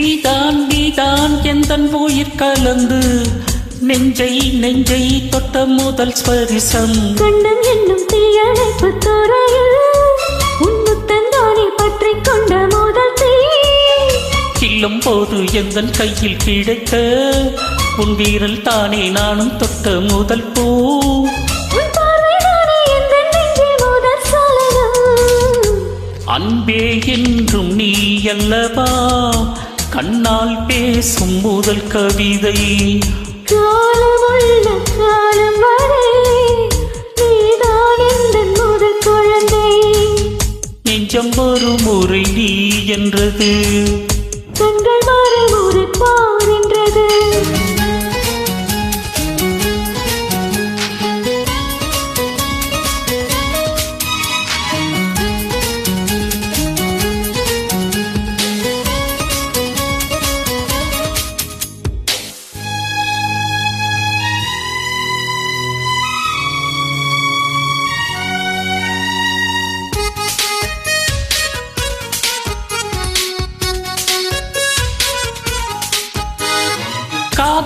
உந்தன் உயிர் கலந்து. நெஞ்சை நெஞ்சை தொட்ட முதல் ஸ்பரிசம். கண்ணன் என்னும் தீயணைப்பு துறையில் உன்னுத்தந்தானே பற்றி கொண்ட முதல் கில்லும் போது எந்தன் கையில் கிடைத்த உன் வீரல் தானே நானும் தொட்ட முதல் பூ. அன்பே என்றும் நீ அல்லவா? கண்ணால் பேசும் முதல் கவிதை. காலமுள்ள காலம் வரை முதல் குழந்தை. நெஞ்சம் ஒரு முறை நீ என்றது. கண்கள் மறுமுறை பாருன்றது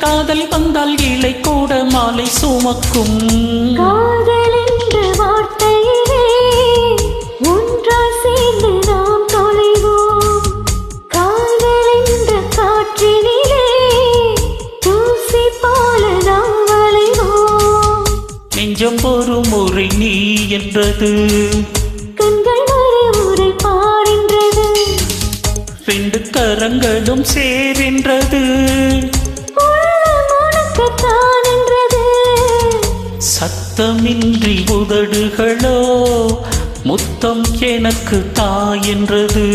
காதல் வந்தால் இலை கூட மாலை சுமக்கும். காதல் என்ற வார்த்தையிலே ஒன்றாய் சேர்ந்து நாம் தொலைவோம். காதல் என்ற காற்றினிலே தூசி போல நாம் வளைவோம். நெஞ்சம் ஒரு முறை நீ என்றது. கண்கள் மறுமுறை பாரின்றது. ரெண்டு கரங்களும் சேரின்றது உனக்குத்தான் என்றது. சத்தமின்றி உதடுகளோ முத்தம் எனக்கு தாயென்றது